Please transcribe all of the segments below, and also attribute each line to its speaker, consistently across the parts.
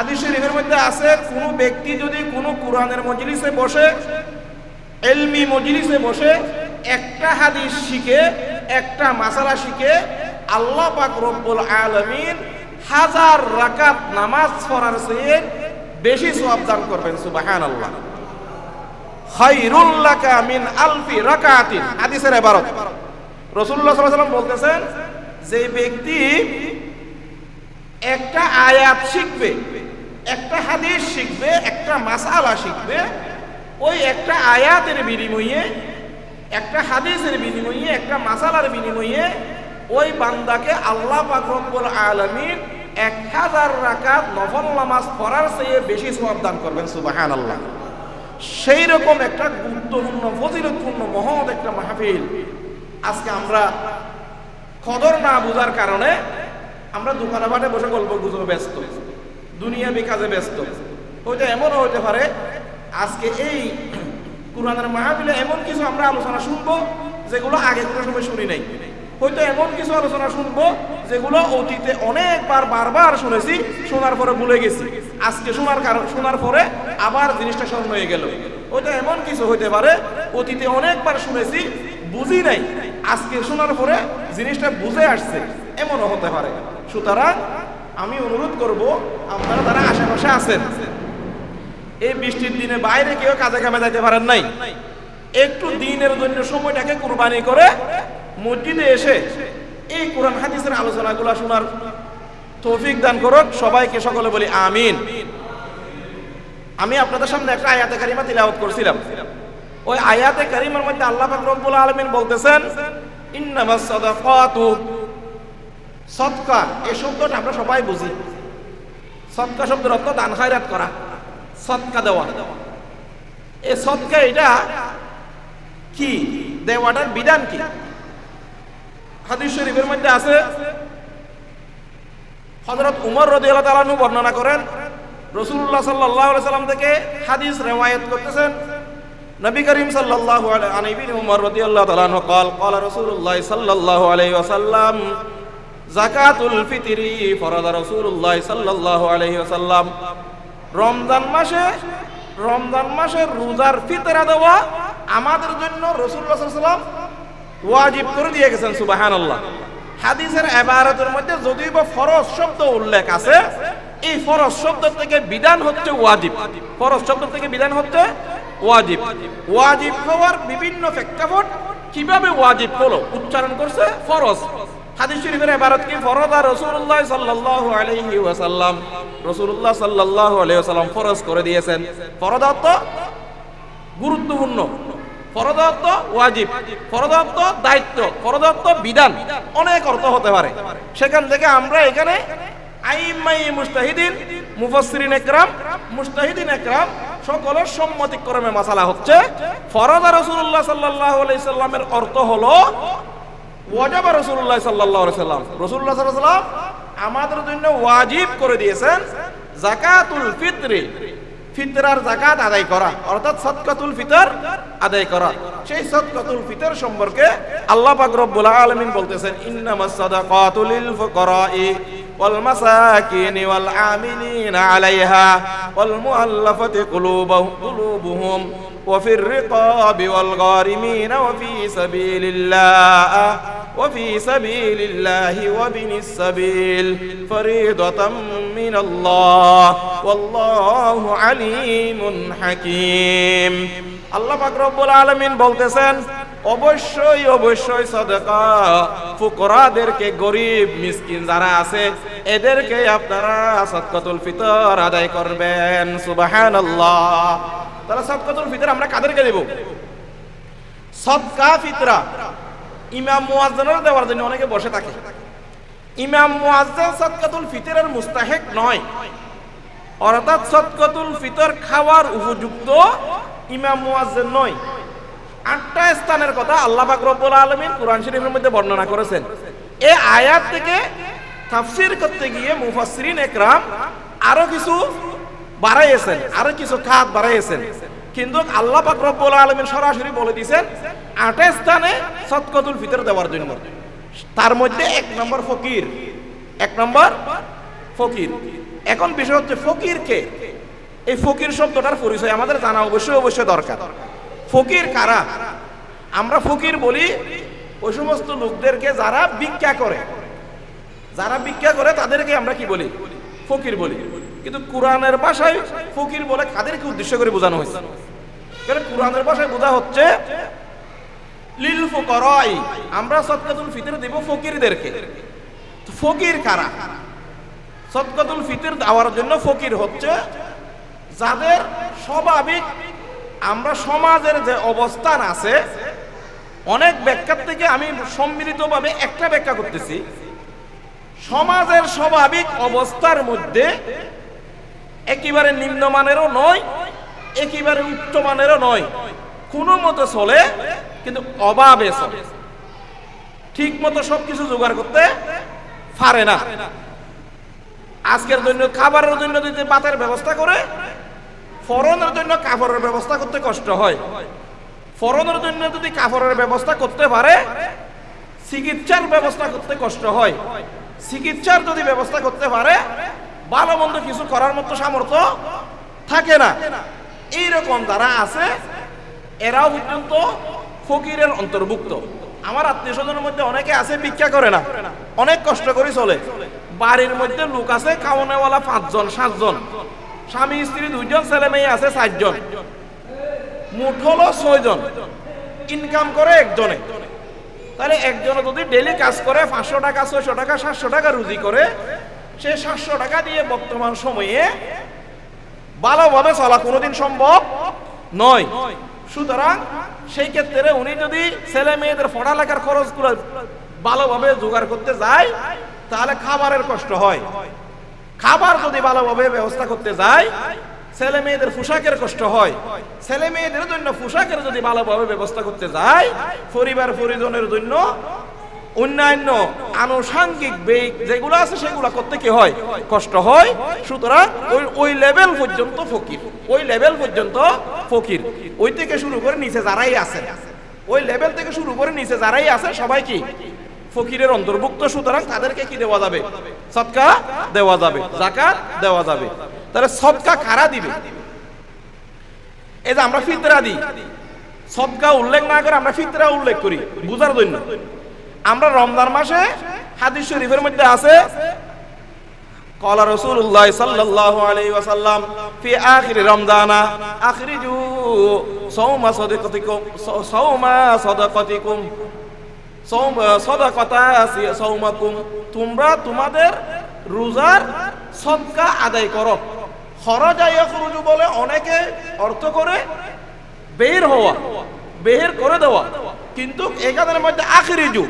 Speaker 1: হাদিস শরীফের মধ্যে আছে, কোনো ব্যক্তি যদি কোনো কোরআনের মজলিসে বসে এলমি মজলিসে বসে, একটা হাদিস শিখে, একটা মাসালা শিখে, আল্লাহ পাক রব্বুল আলামিন হাজার রাকাত নামাজ পড়ার চেয়ে বেশি সওয়াব দান করবেন, সুবহানাল্লাহ। খায়রুল লাকা মিন আলফি রাকাতিন। হাদিসের ইবারত রাসূলুল্লাহ সাল্লাল্লাহু আলাইহি বলতেছেন, যে ব্যক্তি একটা আয়াত শিখবে একটা হাদিস শিখবে, একটা মাসালা শিখবে, ওই একটা আয়াতের বিনিময়ে, একটা হাদিসের বিনিময়ে, একটা মাসালার বিনিময়ে ওই বান্দাকে আল্লাহ পাক রব্বুল আলামিন এক হাজার রাকাত নফল নামাজ পড়ার চেয়ে বেশি সওয়াব দান করবেন, সুবহানাল্লাহ। সেই রকম একটা গুরুত্বপূর্ণ, ফজিলতপূর্ণ, মহৎ একটা মাহফিল আজকে আমরা খদর না বোঝার কারণে আমরা দোকানে বাটে বসে গল্প গুজবে ব্যস্ত। দুনিয়া বিকাজে ব্যস্ত। হয়তো এমনও হতে পারে, আজকে এই কোরআনের মাহফিলে এমন কিছু আমরা আলোচনা শুনব, যেগুলো আগে কোনো সময় শুনি নাই। হয়তো এমন কিছু আলোচনা শুনব, যেগুলো অতীতে অনেকবার, বারবার শুনেছি, শোনার পরে ভুলে গেছি। আজকে শোনার কারণ শোনার পরে আবার জিনিসটা স্মরণ হয়ে গেল। হয়তো এমন কিছু হইতে পারে, অতীতে অনেকবার শুনেছি, বুঝি নাই। আজকে শোনার পরে জিনিসটা বুঝে আসছে, এমনও হতে পারে। সুতরাং আমি অনুরোধ করব, আপনারা তারা আশেপাশে আছেন। এই বৃষ্টির দিনে বাইরে কেউ কাজে কামে যাইতে পারেন নাই। একটু দিনের জন্য সময়টাকে কুরবানি করে মসজিদে এসে এই কোরআন হাদিসের আলোচনাগুলো শোনার তৌফিক দান করুক। সবাইকে সকলে বলি আমিন। আমি আপনাদের সামনে একটা আয়াতে কারিমা তিলাওয়াত করছিলাম। ওই আয়াতে কারিমার মধ্যে আল্লাহ পাক রব্বুল আলামিন বলতেছেন, ইন্নামাস সাদাকাতু সৎকা, এই শব্দটা আমরা সবাই বুঝি। সৎকা শব্দের অর্থ দান, খায়রাত করা, সৎকা দেওয়া। এই সৎকা এটা কি? দেওয়াটার বিধান কি? হাদিস শরীফের মধ্যে আছে, হযরত উমর রদি নু বর্ণনা করেন, রাসূলুল্লাহ সাল্লাল্লাহু আলাইহি সাল্লাম থেকে হাদিস রেওয়ায়েত করতেছেন। নবী করিম সাল্লাহ আলী উমর রদি আল্লাহ তালাহ কল কল সাল্লাল্লাহু আলাইহি আলাই ওয়াসাল্লাম জাকাতুল ফিতরি ফরদ রাসূলুল্লাহ সাল্লাল্লাহু আলাইহি ওয়াসাল্লাম। রমজান মাসে, রমজান মাসের রোজার ফিতরা দেওয়া আমাদের জন্য রাসূলুল্লাহ সাল্লাল্লাহু আলাইহি ওয়াজিব করে দিয়ে গেছেন, সুবহানাল্লাহ। হাদিসের এবারতের মধ্যে যদিও বা ফরজ শব্দ উল্লেখ আছে, এই ফরজ শব্দ থেকে বিধান হচ্ছে ওয়াজিব। ফরজ শব্দ থেকে বিধান হচ্ছে ওয়াজিব। ওয়াজিব হওয়ার বিভিন্ন প্রেক্ষাপট কীভাবে ওয়াজিব হলো উচ্চারণ করছে? ফরজ। হাদিস শরীফের ইবারত কি? আর রাসূলুল্লাহ সাল্লাল্লাহু আলাইহি ওয়াসাল্লাম, রাসূলুল্লাহ সাল্লাল্লাহু আলাইহি ওয়াসাল্লাম ফরজ করে দিয়েছেন। অর্থ গুরুত্বপূর্ণ। ফরদত্ব ওয়াজিব। ফরদত্ব দায়িত্ব। ফরদত্ব বিধান। অনেক অর্থ হতে পারে। সেখান থেকে আমরা এখানে আইমাই মুস্তাহিদিন মুফাসসিরিন একরাম মুস্তাহিদিন একরাম সকলের সম্মতিক্রমে মাসালা হচ্ছে ফরদ রাসূলুল্লাহ সাল্লাল্লাহু আলাইহি সাল্লামের অর্থ হলো ওয়াজাবা রসুল্লাহ সাল্লাহ সাল্লাম রসুল্লাহ সাল্লাম আমাদের জন্য ওয়াজিব করে দিয়েছেন জাকাতুল ফিতরি, ফিতরার জাকাত আদায় করা, অর্থাৎ সৎকাতুল ফিতর আদায় করা। সেই সৎকাতুল ফিতর সম্পর্কে আল্লাহ পাক রব্বুল আলামিন বলতেছেন, ইন্নামাস সাদাকাতু লিল ফুকারাই ওয়াল মাসাকিন ওয়াল আমিলিন আলাইহা ওয়াল মুআল্লাফাতি কুলুবুহুম, ওয়া ফির রিকাবি ওয়াল গারিমিন, ওয়া ফি সাবিলিল্লাহ। وفي سبيل الله وابن السبيل فريضة من الله والله عليم حكيم আল্লাহ পাক রব্বুল আলামিন বলতেছেন অবশ্যই অবশ্যই সদকা ফুকরাদেরকে গরিব মিসকিন যারা আছে এদেরকে আপনারা সদকাতুল ফিতর আদায় করবেন সুবহানাল্লাহ তাহলে সদকাতুল ফিতর আমরা কাদেরকে দেব সদকা ফিতরা ইমাম মুয়াজ্জিনের দেওয়ার জন্য অনেকে বসে থাকে। ইমাম মুয়াজ্জিন সদকাতুল ফিতরের মুস্তাহিক নয়। অর্থাৎ সদকাতুল ফিতর খাওয়ার উপযুক্ত ইমাম মুয়াজ্জিন নয়। আটটা স্থানের কথা আল্লাহ রব্বুল আলামিন কোরআন শরীফের মধ্যে বর্ণনা করেছেন। এই আয়াত থেকে তাফসীর করতে গিয়ে মুফাসসিরিন একরাম আরও কিছু বাড়াইয়েছেন, আরও কিছু খাত বাড়াইয়েছেন। কিন্তু আল্লাহ রব্বুল আলামিন সরাসরি বলে দিয়েছেন আটটা স্থানে সদকাতুল ফিতর দেওয়ার জন্য। তার মধ্যে এক নম্বর ফকির। এক নম্বর ফকির। এখন বিষয় হচ্ছে ফকির কে? এই ফকির শব্দটার পরিচয় আমাদের জানা অবশ্যই অবশ্যই দরকার। ফকির কারা? আমরা ফকির বলি ওই সমস্ত লোকদেরকে যারা ভিক্ষা করে। যারা ভিক্ষা করে তাদেরকে আমরা কি বলি? ফকির বলি। কিন্তু কোরআনের ভাষায় ফকির বলে কাদেরকে উদ্দেশ্য করে বোঝানো হয়েছে? কারণ কোরআনের ভাষায় বোঝা হচ্ছে লিল ফুকরাই, আমরা সদকাতুল ফিতর দেব ফকিরদেরকে। ফকির কারা? সদকাতুল ফিতর দেওয়ার জন্য ফকির হচ্ছে যাদের স্বাভাবিক আমরা সমাজের যে অবস্থান আছে, অনেক ব্যাখ্যার থেকে আমি সম্মিলিতভাবে একটা ব্যাখ্যা করতেছি। সমাজের স্বাভাবিক অবস্থার মধ্যে একেবারে নিম্নমানেরও নয়, একেবারে উচ্চমানেরও নয়। কোনো মতো চলে কিন্তু অভাবে চলে ঠিক মতো সবকিছু জোগাড় করতে পারে না। আজকের জন্য খাবারের জন্য যদি পাতের ব্যবস্থা করে ফরনের জন্য কাপড়ের ব্যবস্থা করতে কষ্ট হয়। ফরনের জন্য যদি কাপড়ের ব্যবস্থা করতে পারে, চিকিৎসার ব্যবস্থা করতে কষ্ট হয়। চিকিৎসার যদি ব্যবস্থা করতে পারে ভালো মন্দ কিছু করার মতো সামর্থ্য থাকে না। এইরকম যারা আছে, এরাও পর্যন্ত ফকিরের অন্তর্ভুক্ত। আমার আত্মীয় স্বজনের মধ্যে অনেকে আছে, ভিক্ষা করে না। অনেক কষ্ট করে চলে। বাড়ির মধ্যে লোক আছে, খাওয়ানেওয়ালা পাঁচজন, সাতজন। স্বামী, স্ত্রী, দুইজন, ছেলে মেয়ে আছে, চারজন। মোট হলো ছয়জন। ইনকাম করে একজনে। তাহলে একজনে যদি ডেলি কাজ করে, পাঁচশো টাকা, ছয়শো টাকা, সাতশো টাকা রুজি করে, সে সাতশো টাকা দিয়ে বর্তমান সময়ে ভালোভাবে চলা কোনোদিন সম্ভব নয়। সুতরাং সেই ক্ষেত্রে উনি যদি ছেলে মেয়েদের পড়ালেখার খরচগুলো ভালোভাবে জোগাড় করতে যায়, তাহলে খাবারের কষ্ট হয়। খাবার যদি ভালোভাবে ব্যবস্থা করতে যায়, ছেলে মেয়েদের পোশাকের কষ্ট হয়। ছেলে মেয়েদের জন্য পোশাকের যদি ভালোভাবে ব্যবস্থা করতে যায় পরিবার পরিজনের জন্য অন্যান্য আনুষাঙ্গিক ব্যয় যেগুলো আছে সেগুলো করতে কি হয়? কষ্ট হয়। সুতরাং ওই ওই লেভেল পর্যন্ত ফকির। ওই লেভেল পর্যন্ত ফকির। ওই থেকে শুরু করে নিচে যারাই আছে। ওই লেভেল থেকে শুরু করে নিচে যারাই আছে, সবাই কি? ফকিরের অন্তর্ভুক্ত। সুতরাং তাদেরকে কি দেওয়া যাবে? সৎকা দেওয়া যাবে। জাকাত দেওয়া যাবে। তাহলে সৎকা কারা দিবে? এই যে আমরা ফিতরা দিই। সৎকা উল্লেখ না করে আমরা ফিতরা উল্লেখ করি। বুঝার জন্য। আমরা রমজান মাসে হাদিস শরীফের মধ্যে আছে, কলা রসুল্লাহ সাল্লাহ আলী ওয়াসাল্লাম, ফি আখিরি রমজানা আখিরি তোমরা তোমাদের রোজার সদকা আদায় করো। খরজায় খরুজু বলে অনেকে অর্থ করে বের হওয়া, বের করে দেওয়া, কিন্তু এখানের মধ্যে আখিরি যুগ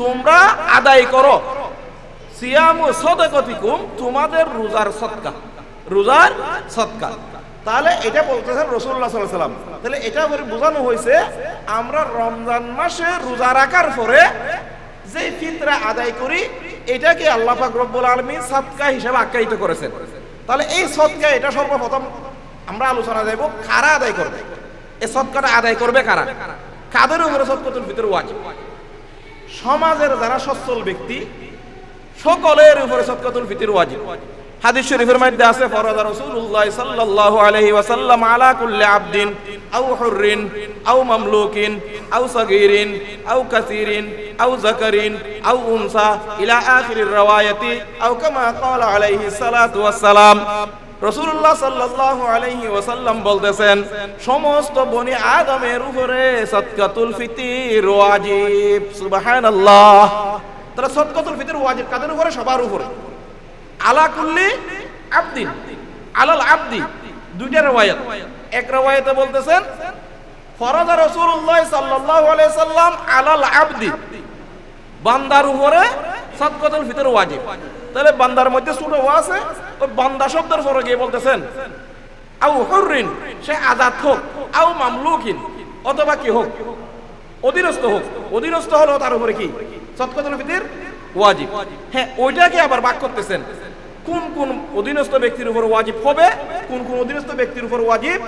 Speaker 1: তোমরা আদায় করো। সিয়াম সদকতিকুম তোমাদের রোজার সৎকা রোজার সৎকা তাহলে এটা বলতেছেন রসুল্লাহ সাল্লাহ সাল্লাম তাহলে এটা করে বোঝানো হয়েছে, আমরা রমজান মাসে রোজা রাখার পরে যে ফিতরা আদায় করি, এটাকে আল্লাহ পাক আলমী সৎকা হিসেবে আখ্যায়িত করেছেন। তাহলে এই সৎকা এটা সর্বপ্রথম আমরা আলোচনা যাইব কারা আদায় করবে? এই সৎকাটা আদায় করবে কারা? কাদের উপরে সৎকাতুল ফিতর ওয়াজিব? সমাজের যারা সচ্ছল ব্যক্তি, সকলের উপরে সদকাতুল ফিতর ওয়াজিব। হাদিস শরীফের মধ্যে আছে, ফরজ রাসূলুল্লাহ সাল্লাল্লাহু আলাইহি ওয়াসাল্লাম আলা কুল্লি আবদিন, আও হুররিন, আও মামলুকিন, আও সাগীরিন, আও কাসীরিন, আও যাকারিন, আও উনসা, ইলা আখিরির রাওয়ায়াতি, আও কামা ক্বালা আলাইহি সালাতু ওয়াসসালাম। রসুল্লাহ সাল্লাল্লাহু আলাইহি ওয়াসাল্লাম বলতেছেন, সমস্ত বনি আদমের উপরে সদকাতুল ফিতির ওয়াজিব। সুবহানাল্লাহ। তারা সদকাতুল ফিতির ওয়াজিব কাদের উপরে? সবার উপরে। আলা কুল্লি আবদিন। আলাল আবদি। দুইটা রওয়ায়াত। এক রওয়ায়াতে বলতেছেন, ফরজা রাসূলুল্লাহ সাল্লাল্লাহু আলাইহি সাল্লাম আলাল আবদি। বান্দার উপরে সদকাতুল ফিতর ওয়াজিব। তাহলে বান্দার মধ্যে ছোট ও আছে ওই বান্দা শব্দের পরে গিয়ে বলতেছেন। আউ হুররিন, সে আজাদ হোক, আউ মামলুকিন, অথবা কি হোক, অধীনস্থ হোক। অধীনস্থ হলো তার উপরে কি? সদকাতুল ফিতর ওয়াজিব। হ্যাঁ ওইটাকে আবার বাক করতেছেন। কোন কোন অধীনস্থ ব্যক্তির উপর ওয়াজিব হবে, কোন কোন অধীনস্থ ব্যক্তির উপর ওয়াজিব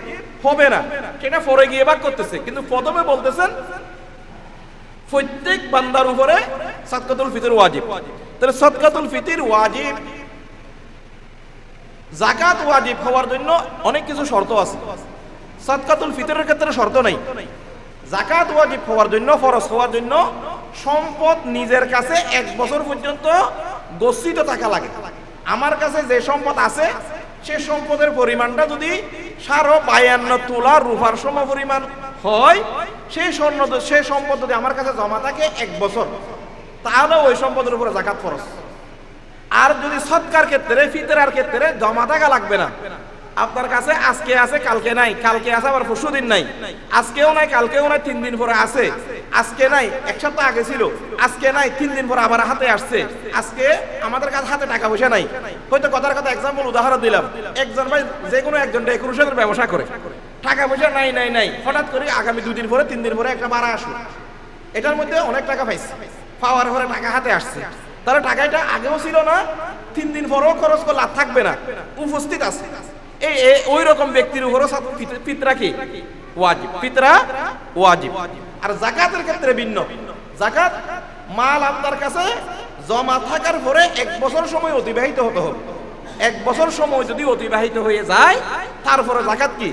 Speaker 1: হবে না। সেটা পরে গিয়ে বাক করতেছে। কিন্তু প্রথমে বলতেছেন প্রত্যেক বান্দার উপরে সদকাতুল ফিতর ওয়াজিব। তাহলে সদকাতুল ফিতর ওয়াজিব জাকাত ওয়াজিব হওয়ার জন্য অনেক কিছু শর্ত আছে। সাদকাতুল ফিতরের ক্ষেত্রে শর্ত নাই। জাকাত ওয়াজিব হওয়ার জন্য, ফরজ হওয়ার জন্য সম্পদ নিজের কাছে এক বছর পর্যন্ত গচ্ছিত থাকা লাগে। আমার কাছে যে সম্পদ আছে, সে সম্পদের পরিমাণটা যদি সারো বায়ান্ন তোলা রূপার সম পরিমাণ হয় সেই স্বর্ণ সেই সম্পদ যদি আমার কাছে জমা থাকে, এক বছর, তাহলে ওই সম্পদের উপরে জাকাত ফরজ। আর যদি সৎকার ক্ষেত্রে, ফিতরার ক্ষেত্রে জমা থাকা লাগবে না। আপনার কাছে আজকে আছে, কালকে নাই। কালকে আছে, আবার পরশু দিন নাই। আজকেও নাই, কালকেও নাই, তিন দিন পরে আছে। আজকে নাই, এক সপ্তাহ আগে ছিল। আজকে নাই, তিন দিন পরে আবার হাতে আসছে। আজকে আমাদের কাছে হাতে টাকা পয়সা নাই। হয়তো কথার কথা এক্সাম্পল উদাহরণ দিলাম। একজন ভাই, যে কোনো একজন ডেকোরেশনের ব্যবসা করে। টাকা পয়সা নাই নাই নাই। হঠাৎ করে আগামী দুদিন পরে, তিন দিন পরে একটা ভাড়া আসলো। এটার মধ্যে অনেক টাকা পাইছে। পাওয়ার পরে টাকা হাতে আসছে। তাহলে টাকাটা আগেও ছিল না, তিন দিন পরেও খরচ করলে আর থাকবে না। উপস্থিত আছে। এই- ওই রকম ব্যক্তির উপরও পিতরা কি? ওয়াজিব। পিতরা ওয়াজিব। আর জাকাতের ক্ষেত্রে ভিন্ন। জাকাত মাল আপনার কাছে জমা থাকার পরে এক বছর সময় অতিবাহিত হতে হবে। এক বছর সময় যদি অতিবাহিত হয়ে যায়, তারপরে জাকাত কি?